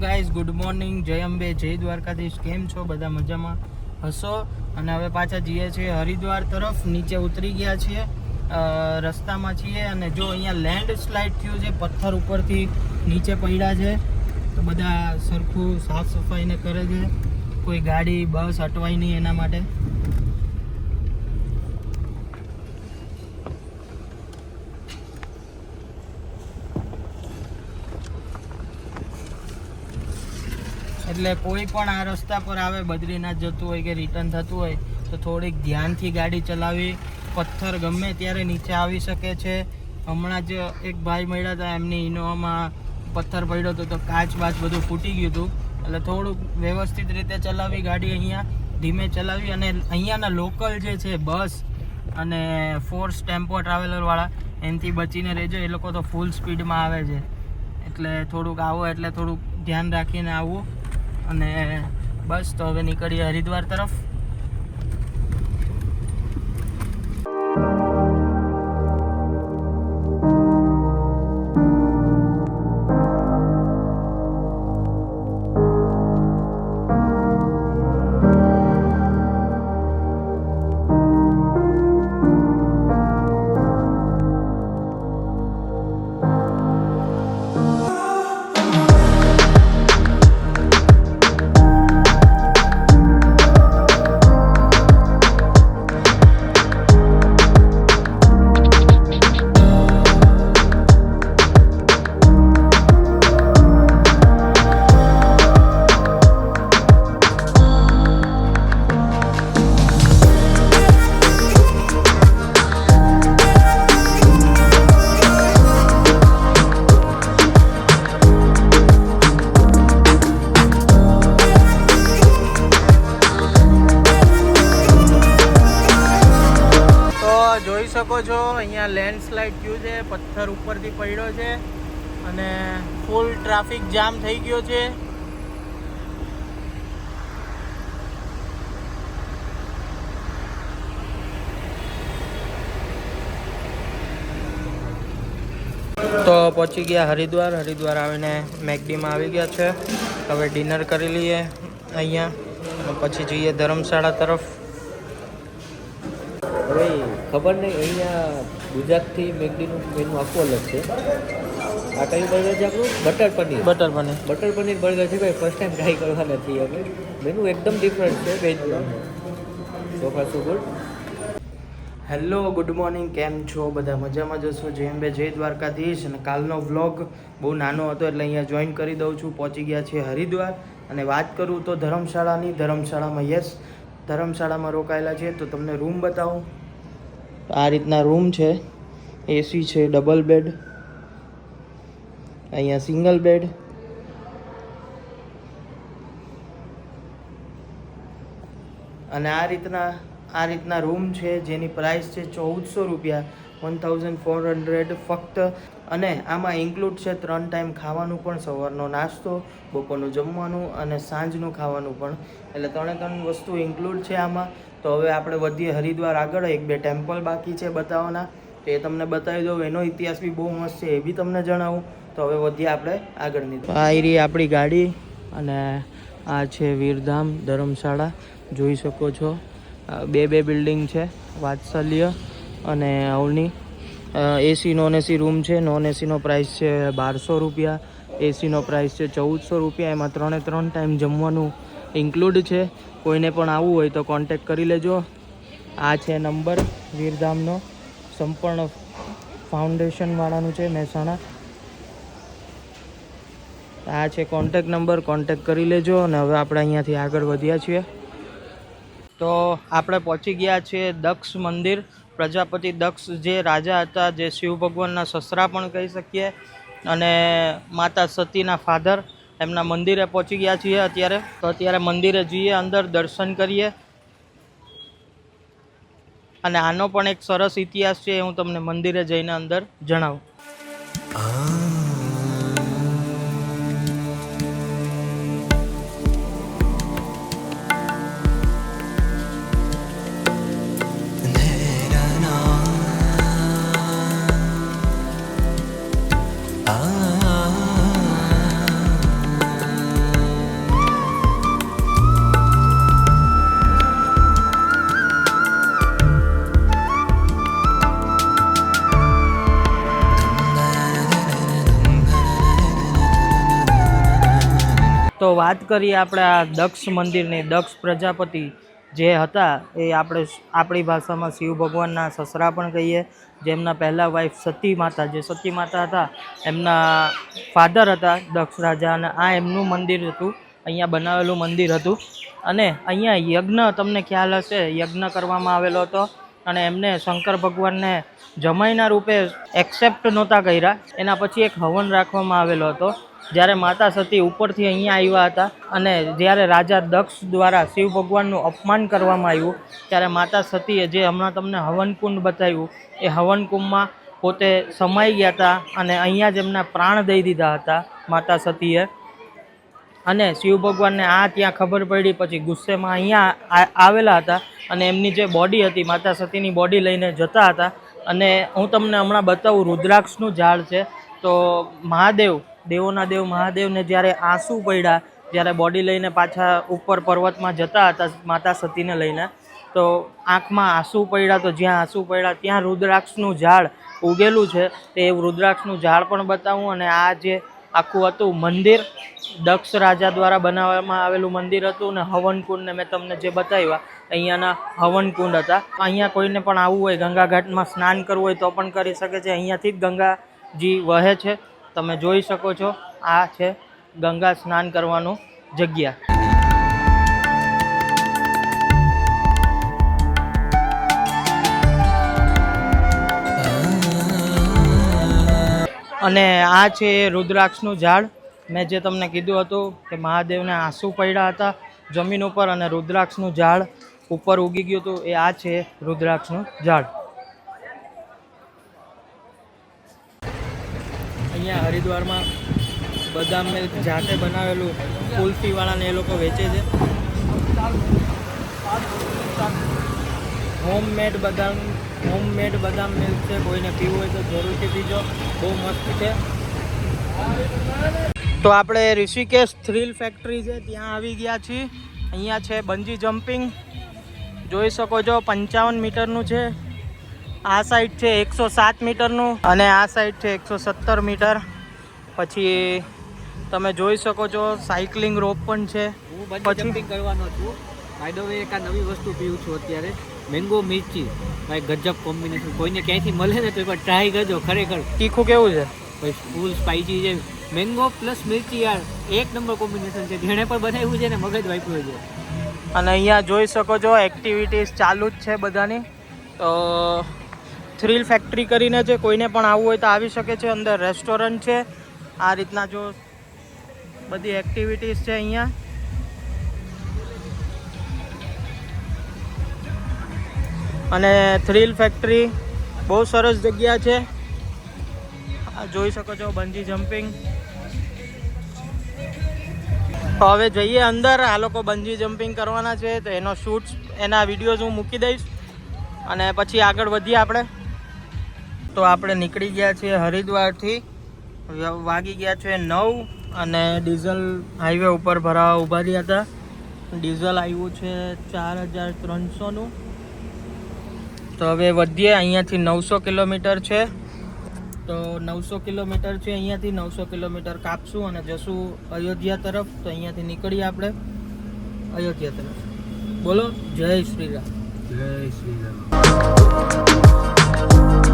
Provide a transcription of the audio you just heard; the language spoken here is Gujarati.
ગાઈઝ ગુડ મોર્નિંગ જય અંબે, જય દ્વારકાધીશ. કેમ છો? બધા મજામાં? હશો? અને હવે પાછા જઈએ છીએ હરિદ્વાર તરફ. નીચે ઉતરી ગયા છીએ. રસ્તામાં છીએ અને જો અહીંયા લેન્ડ સ્લાઇડ થયું છે, પથ્થર ઉપરથી નીચે પડ્યા છે, તો બધા સરખું સાફ સફાઈને કરે છે. કોઈ ગાડી, બસ અટવાય નહીં એના માટે. એટલે કોઈ પણ આ રસ્તા પર આવે, બદ્રીનાથ જતું હોય કે રિટર્ન થતું હોય, તો થોડીક ધ્યાનથી ગાડી ચલાવી, પથ્થર ગમે ત્યારે નીચે આવી શકે છે. હમણાં જ એક ભાઈ મળ્યા હતા, એમની ઇનોવામાં પથ્થર પડ્યો હતો, તો કાચ બાચ બધું ફૂટી ગયું હતું. એટલે થોડુંક વ્યવસ્થિત રીતે ચલાવી ગાડી અહીંયા, ધીમે ચલાવી અને અહીંયાના લોકલ જે છે બસ અને ફોર્સ ટેમ્પો ટ્રાવેલરવાળા એનાથી બચીને રહેજો, એ લોકો તો ફૂલ સ્પીડમાં આવે છે. એટલે થોડુંક આવો, એટલે થોડુંક ધ્યાન રાખીને આવવું અને બસ તો હવે નીકળીએ હરિદ્વાર તરફ. અહીંયા લેન્ડસ્લાઇડ થયું છે, પથ્થર ઉપરથી પડ્યો છે અને ફૂલ ટ્રાફિક જામ થઈ ગયો છે. તો પહોંચી ગયા હરિદ્વાર હરિદ્વાર આવીને મેકડીમાં આવી ગયા છે. હવે ડિનર કરી લઈએ અહીંયા પછી જઈએ ધર્મશાળા તરફ. ખબર નહીં, અહીંયા ગુજરાતથી મેગડીનું મેનુ આખું અલગ છે. આ કયું બર્ગર છે આપણું? Butter paneer. Butter paneer. Butter paneer burger છે ભાઈ ફર્સ્ટ ટાઈમ ટ્રાય કરવા નથી અમે મેનુ એકદમ ડિફરન્ટ છે veg so far so good hello good morning કેમ છો? બધા મજામાં જશો જેમ બે જય દ્વારકાધીશ. અને કાલનો વ્લોગ બહુ નાનો હતો એટલે અહીંયા જોઈન કરી દઉં છું. પહોંચી ગયા છે હરિદ્વાર. અને વાત કરું તો ધર્મશાળાની. ધર્મશાળામાં યસ ધર્મશાળામાં રોકાયેલા છે. તો તમને રૂમ બતાવું. આ રીતના રૂમ છે એસી છે ડબલ બેડ અહીંયા સિંગલ બેડ અને આ રીતના આ રીતના રૂમ છે, જેની પ્રાઇસ છે ચૌદસો રૂપિયા. વન થાઉઝન્ડ ફોર હંડ્રેડ ફક્ત. અને આમાં ઇન્ક્લુડ છે ત્રણ ટાઈમ ખાવાનું પણ, સવારનો નાસ્તો, બપોરનું જમવાનું અને સાંજનું ખાવાનું પણ. એટલે ત્રણે ત્રણ વસ્તુ ઇન્ક્લુડ છે આમાં. તો હવે આપણે વધીએ હરિદ્વાર આગળ. એક બે ટેમ્પલ બાકી છે બતાવવાના. તો એ તમને બતાવી દઉં. એનો ઇતિહાસ બી બહુ મસ્ત છે, એ બી તમને જણાવું. તો હવે વધીએ આપણે આગળની આ રહી આપણી ગાડી અને આ છે વીરધામ ધર્મશાળા. જોઈ શકો છો. બે બે બિલ્ડિંગ છે. વાત્સલ્ય અને Avani AC non AC room છે. નોન એસીનો પ્રાઇસ છે બારસો રૂપિયા. એસીનો પ્રાઇસ છે ચૌદસો રૂપિયા. એમાં ત્રણે ત્રણ ટાઈમ જમવાનું ઇન્ક્લુડ છે. કોઈને પણ આવવું હોય તો કોન્ટેક કરી લેજો. આ છે નંબર વીરધામનો. સંપૂર્ણ ફાઉન્ડેશનવાળાનું છે મહેસાણા. આ છે કોન્ટેક નંબર કોન્ટેક કરી લેજો અને હવે આપણે અહીંયાથી આગળ વધ્યા છીએ. તો આપણે પહોંચી ગયા છીએ દક્ષ મંદિર. પ્રજાપતિ દક્ષ જે રાજા હતા, જે શિવ ભગવાનના સસરા પણ કહી શકીએ. અને માતા સતીના ફાધર એમના મંદિરે પહોંચી ગયા છીએ અત્યારે. તો અત્યારે મંદિરે જઈએ, અંદર દર્શન કરીએ. અને આનો પણ એક સરસ ઇતિહાસ છે, એ હું તમને મંદિરે જઈને અંદર જણાવું. વાત કરીએ આપણે આ દક્ષ મંદિરની, દક્ષ પ્રજાપતિ જે હતા, એ આપણે આપણી ભાષામાં શિવ ભગવાનના સસરા પણ કહીએ. જેમના પહેલા વાઈફ સતી માતા, જે સતી માતા હતા, એમના ફાધર હતા, દક્ષ રાજા, અને આ એમનું મંદિર હતું. અહીંયા બનાવેલું મંદિર હતું. અને અહીંયા યજ્ઞ, તમને ખ્યાલ હશે, યજ્ઞ કરવામાં આવેલો હતો. અને એમને શંકર ભગવાનને જમાઈના રૂપે એક્સેપ્ટ નહોતા કર્યા. એના પછી એક હવન રાખવામાં આવેલો હતો. જ્યારે માતા સતી ઉપરથી અહીંયા આવ્યા હતા અને જ્યારે રાજા દક્ષ દ્વારા શિવ ભગવાનનું અપમાન કરવામાં આવ્યું, ત્યારે માતા સતીએ જે હમણાં તમને હવનકુંડ બતાવ્યું, એ હવનકુંડમાં પોતે સમાઈ ગયા હતા અને અહીંયા જ એમના પ્રાણ દઈ દીધા હતા માતા સતીએ. અને શિવ ભગવાનને આ ત્યાં ખબર પડી, પછી ગુસ્સેમાં અહીંયા આવેલા હતા અને એમની જે બોડી હતી, માતા સતીની બોડી લઈને જતા હતા. અને હું તમને હમણાં બતાવું, રુદ્રાક્ષનું ઝાડ છે. તો મહાદેવ દેવોના દેવ, મહાદેવને જ્યારે આંસુ પડ્યા, જ્યારે બોડી લઈને પાછા ઉપર પર્વતમાં જતા હતા, માતા સતીને લઈને, તો આંખમાં આંસુ પડ્યા, તો જ્યાં આંસુ પડ્યા, ત્યાં રુદ્રાક્ષનું ઝાડ ઉગેલું છે. તે રુદ્રાક્ષનું ઝાડ પણ બતાવું અને આ જે આખું હતું મંદિર, દક્ષ રાજા દ્વારા બનાવવામાં આવેલું મંદિર હતું ને હવનકુંડને મેં તમને જે બતાવ્યા, અહીંયાના હવનકુંડ હતા. અહીંયા કોઈને પણ આવવું હોય ગંગાઘાટમાં સ્નાન કરવું હોય તો પણ કરી શકે છે. અહીંયાથી જ ગંગાજી વહે છે. તમે જોઈ શકો છો, આ છે ગંગા સ્નાન કરવાનું જગ્યા. અને આ છે રુદ્રાક્ષનું ઝાડ. મેં જે તમને કીધું હતું કે મહાદેવને આંસુ પડ્યા હતા જમીન ઉપર અને રુદ્રાક્ષનું ઝાડ ઉપર ઉગી ગયું હતું, એ આ છે રુદ્રાક્ષનું ઝાડ. અહીંયા હરિદ્વારમાં બદામ મિલ્ક જાતે બનાવેલું કુલ્ફીવાળાને એ લોકો વેચે છે. હોમમેડ બદામ હોમમેડ બદામ મિલ્ક છે. કોઈને પીવું હોય તો જરૂરથી પીજો. બહુ મસ્ત છે. તો આપણે ઋષિકેશ થ્રીલ ફેક્ટરી છે. ત્યાં આવી ગયા છીએ. અહીંયા છે બંજી જમ્પિંગ જોઈ શકો છો, પંચાવન મીટરનું છે. આ સાઈડ છે એકસો સાત મીટરનું અને આ સાઈડ છે એકસો સત્તર મીટર. પછી તમે જોઈ શકો છો સાયકલિંગ રોપ પણ છે. હું પછી? કરવાનો છું. ધ વે એક આ નવી વસ્તુ પીવું છું અત્યારે. મેંગો મિર્ચી ભાઈ ગજબ કોમ્બિનેશન કોઈને ક્યાંયથી મળે ને તો એકવાર ટ્રાય કરજો ખરેખર. તીખું કેવું છે? ભાઈ ફૂલ સ્પાઈસી છે. મેંગો પ્લસ મિર્ચી યાર એક નંબર કોમ્બિનેશન છે. જેણે પણ બનાવ્યું છે ને મગજ વાપર્યું છે. અને અહીંયા જોઈ શકો છો એક્ટિવિટીઝ ચાલુ જ છે બધાની. તો થ્રિલ ફેક્ટરી કરીને છે કોઈને પણ આવવું હોય તો આવી શકે છે. અંદર રેસ્ટોરન્ટ છે. આ રીતના જો બધી એક્ટિવિટીઝ છે અહીંયા. અને થ્રીલ ફેક્ટરી બહુ સરસ જગ્યા છે. જોઈ શકો છો બંજી જમ્પિંગ. તો હવે જઈએ અંદર. આ લોકો બંજી જમ્પિંગ કરવાના છે. તો એનો શૂટ એના વિડીયોઝ હું મૂકી દઈશ. અને પછી આગળ વધીએ આપણે. તો આપણે નીકળી ગયા છીએ હરિદ્વારથી. વાગી ગયા છે નવ અને ડીઝલ હાઈવે ઉપર ભરાવા ઊભા રહ્યા હતા. ડીઝલ આવ્યું છે ચાર હજાર ત્રણસોનું. તો હવે વધીએ, અહીંયાથી નવસો કિલોમીટર છે. તો નવસો કિલોમીટર છે અહીંયાથી, નવસો કિલોમીટર કાપશું અને જશું અયોધ્યા તરફ. તો અહીંયાથી નીકળીએ આપણે અયોધ્યા તરફ. બોલો, જય શ્રી રામ. જય શ્રી રામ.